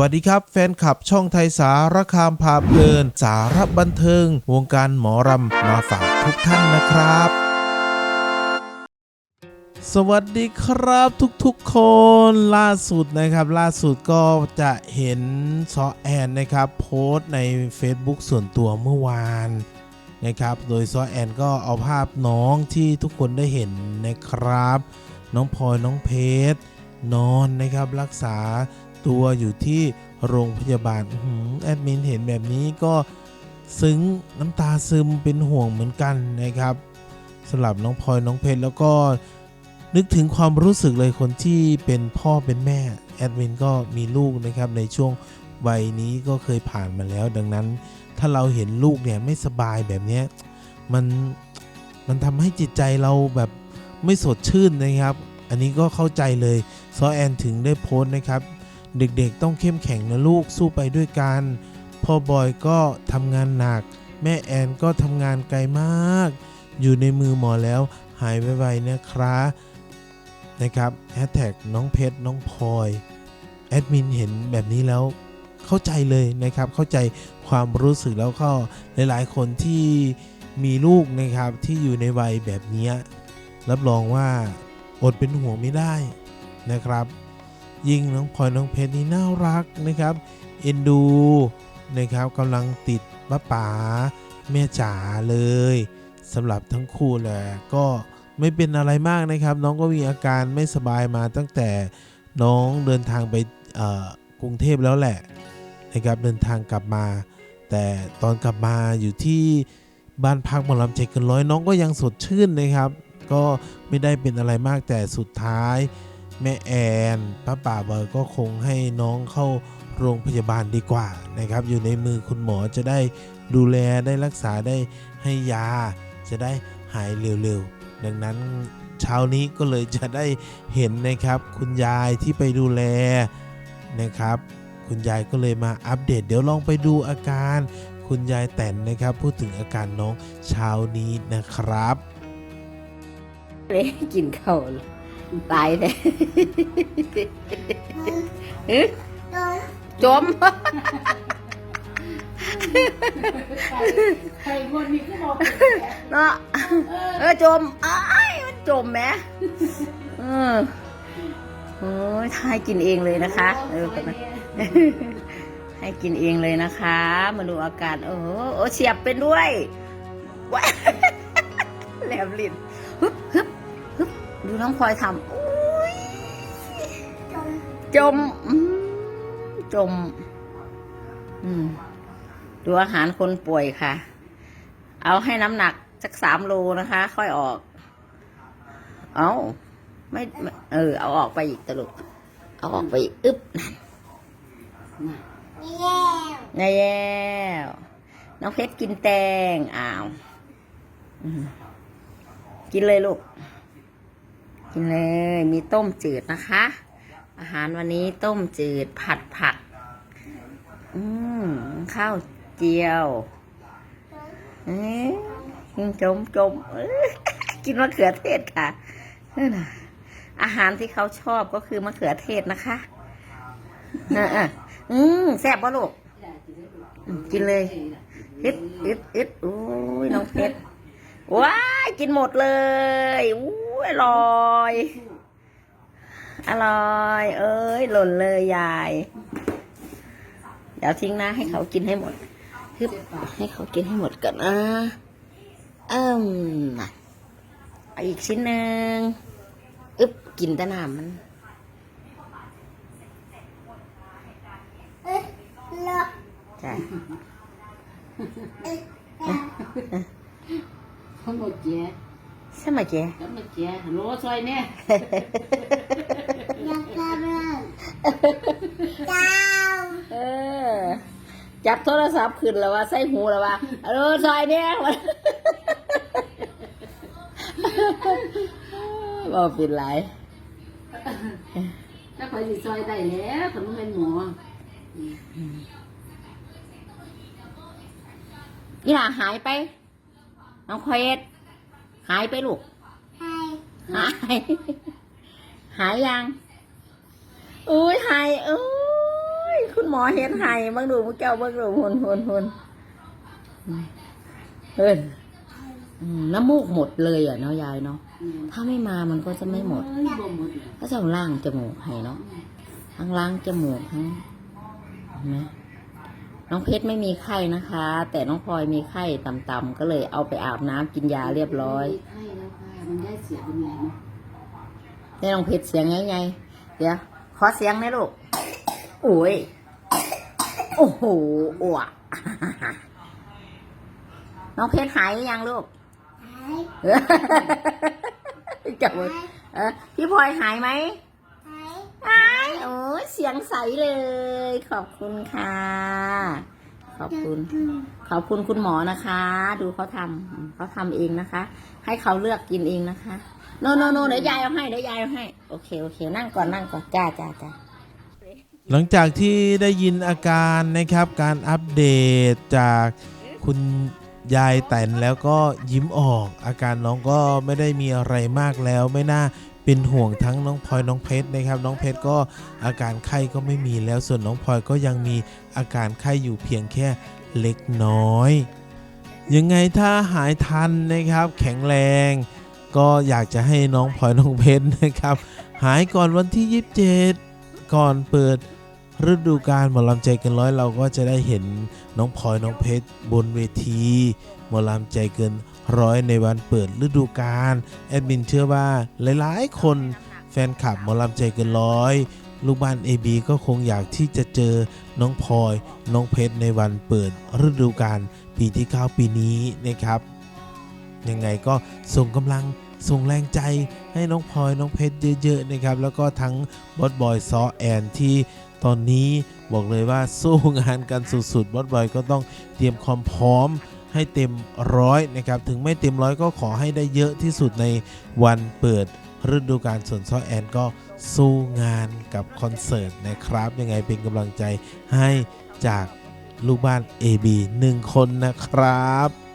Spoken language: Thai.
วัสดีครับ แฟนคลับช่องไทยสารคามพาเพลิน สารบันเทิง วงการหมอรำมาฝากทุกท่านนะครับสวัสดีครับทุกๆคนล่าสุดนะครับล่าสุดก็จะเห็นซอแอนนะครับโพสต์ใน Facebook ส่วนตัวเมื่อวานนะครับโดยซอแอนก็เอาภาพน้องที่ทุกคนได้เห็นนะครับ น้องพลอยน้องเพชรนอนนะครับรักษา ตัวอยู่ที่โรงพยาบาลอแอดมินเห็นแบบนี้ก็ซึ้งน้ำตาซึมเป็นห่วงเหมือนกันนะครับสำหรับน้องพลอยน้องเพชรแล้วก็นึกถึงความรู้สึกเลยคนที่เป็นพ่อเป็นแม่แอดมินก็มีลูกนะครับในช่วงวัยนี้ก็เคยผ่านมาแล้ว ดังนั้น ถ้าเราเห็นลูกเนี่ยไม่สบายแบบนี้มันมันทำให้จิตใจเราแบบไม่สดชื่นนะครับ อันนี้ก็เข้าใจเลยซอแอนถึงได้โพสต์นะครับ เด็กๆต้องเข้มแข็งนะลูกสู้ไปด้วยกันพ่อบอยก็ทำงานหนัก แม่แอนก็ทำงานไกลมาก อยู่ในมือหมอแล้วหายไวๆนะครับนะครับแฮชแท็กน้องเพชรน้องพลอยแอดมินเห็นแบบนี้แล้วเข้าใจเลยนะครับ เข้าใจความรู้สึกแล้วก็หลายๆ คนที่มีลูกนะครับที่อยู่ในวัยแบบนี้รับรองว่าอดเป็นห่วงไม่ได้นะครับ ยิ่งน้องพลอยน้องเพชรนี่น่ารักนะครับ เอ็นดูนะครับกำลังติดป้าป๋าแม่จ๋าเลยสำหรับทั้งคู่แหละก็ไม่เป็นอะไรมากนะครับ น้องก็มีอาการไม่สบายมาตั้งแต่น้องเดินทางไปกรุงเทพแล้วแหละนะครับเดินทางกลับมา แต่ตอนกลับมาอยู่ที่บ้านพักหมอลำใจเกินร้อยน้องก็ยังสดชื่นนะครับ ก็ไม่ได้เป็นอะไรมากแต่สุดท้าย แม่แอนป้าป่าเบอร์ก็คงให้น้องเข้าโรงพยาบาลดีกว่านะครับ อยู่ในมือคุณหมอจะได้ดูแลได้รักษาได้ให้ยา จะได้หายเร็วๆ ดังนั้นเช้านี้ก็เลยจะได้เห็นนะครับ คุณยายที่ไปดูแลนะครับ คุณยายก็เลยมาอัปเดต เดี๋ยวลองไปดูอาการ คุณยายแต่นนะครับ พูดถึงอาการน้องเช้านี้นะครับเลกินข้าว ตายเลยเอ๊ะจมใครคนนี้ก็บอกเนาะเออจมอ้ายมันจมแหมเออโอ้ยให้กินเองเลยนะคะ เออก่อนนะให้กินเองเลยนะคะ มาดูอาการโอ้โหโอ้เสียบเป็นด้วยว้ายแหลมลิ้นฮึบฮึบฮึบ ดูน้องพลอยทำอุ้ยจมอืมจม อืม ดูอาหารคนป่วยค่ะ เอาให้น้ำหนักสักสามโลนะคะ ค่อยออก เอาไม่ไม่เออ เอาออกไปอีกตลก เอาออกไปอีกอึ๊บนั่นไงแล้วน้องเพชรกินแตง อ้าวอืมกินเลยลูก กินเลย มีต้มจืดนะคะ อาหารวันนี้ต้มจืดผัดผัก อืมข้าวเจียวเอ๊ะจมจมเอ้ยกินมะเขือเทศค่ะนั่นนะอาหารที่เขาชอบก็คือมะเขือเทศนะคะอืมแซ่บป่ะลูกกินเลยอึดอึดอึดโอ้ยน้องเพชรว้ายกินหมดเลยอู้ย อร่อย อร่อย เอ้ย หล่นเลยยาย เดี๋ยวทิ้งนะให้เขากินให้หมดฮึบให้เขากินให้หมดก่อนนะเอิ่มน่ะเอาอีกชิ้นหนึ่งอึบกินแต่น้ำมันจ้ะเขาบอกแย่ใช่ ไหมเจ๊แล้วมาแย่ฮัลโหลซอยเนี่ยเออ จับโทรศัพท์ขึ้นแล้วว่าใส่หูแล้วว่าเออซอยเนี่ยบอกปิดไหลายถ้าคอยสิซอยได้แล้วผมเป็นหมอนี่ล่ะหายไปน้องเควส หายไปลูก หาย หายยัง อุ้ยหายเอ้ยคุณหมอมอเห็นไห้เบิ่งดูพวกเจ้าเบิ่งดูหุ่นหุ่นหุ่นเฮ้ยอืมน้ำมูกหมดเลยอะเนาะยายเนาะอืมถ้าไม่มามันก็จะไม่หมดเอ้ยบ่หมดเลยก็จะล่างจมูกให้เนาะ ทั้งล้างจมูกทั้งเห็นไหม น้องเพชรไม่มีไข้นะคะ แต่น้องพลอยมีไข้ต่ำๆก็เลยเอาไปอาบน้ำกินยาเรียบร้อยมีไข้แล้วค่ะ มันได้เสียเป็นไงเนาะได้น้องเพชรเสียงไงไงเดี๋ยวขอเสียงหนะลูกโอ้ยโอ้โหอ้วกน้องเพชรหายหรือยังลูก หาย จับมือเออพี่พลอยหายไหมหาย โอ้ยเสียงใสเลย ขอบคุณค่ะ ขอบคุณ ขอบคุณคุณหมอนะคะ ดูเขาทำเขาทำเองนะคะ ให้เขาเลือกกินเองนะคะ โนโนโนเดี๋ยวยายเอาให้เดี๋ยวยายเอาให้ โอเคโอเค นั่งก่อนนั่งก่อนจ้าจ้าจ้าหลังจากที่ได้ยินอาการนะครับการอัปเดตจากคุณยายแต่นแล้วก็ยิ้มออก อาการน้องก็ไม่ได้มีอะไรมากแล้วไม่น่า เป็นห่วงทั้งน้องพลอยน้องเพชรนะครับ น้องเพชรก็อาการไข้ก็ไม่มีแล้วส่วนน้องพลอยก็ยังมีอาการไข้อยู่เพียงแค่เล็กน้อย ยังไงถ้าหายทันนะครับ แข็งแรง ก็อยากจะให้น้องพลอยน้องเพชรนะครับ หายก่อนวันที่ 27 ก่อนเปิด ฤดูกาลหมอลำใจเกินร้อยเราก็จะได้เห็นน้องพลอยน้องเพชรบนเวทีหมอลำใจเกินร้อยในวันเปิดฤดูกาลแอดมินเชื่อว่าหลายๆ คนแฟนคลับหมอลำใจเกินร้อยลูกบ้าน AB ก็คงอยากที่จะเจอน้องพลอยน้องเพชรในวันเปิดฤดูกาลปีที่ 9 ปีนี้นะครับ ยังไงก็ส่งกำลังส่งแรงใจให้น้องพลอยน้องเพชรเยอะๆนะครับ แล้วก็ทั้งบอสบอยซอแอนที่ ตอนนี้บอกเลยว่าสู้งานกันสุดๆบอสบอยก็ต้องเตรียมความพร้อมให้เต็มร้อยนะครับ ถึงไม่เต็มร้อยก็ขอให้ได้เยอะที่สุดในวันเปิดฤดูกาลส่วนซอแอนก็สู้งานกับคอนเสิร์ตนะครับ ยังไงเป็นกำลังใจให้จากลูกบ้าน AB 1 คนนะครับ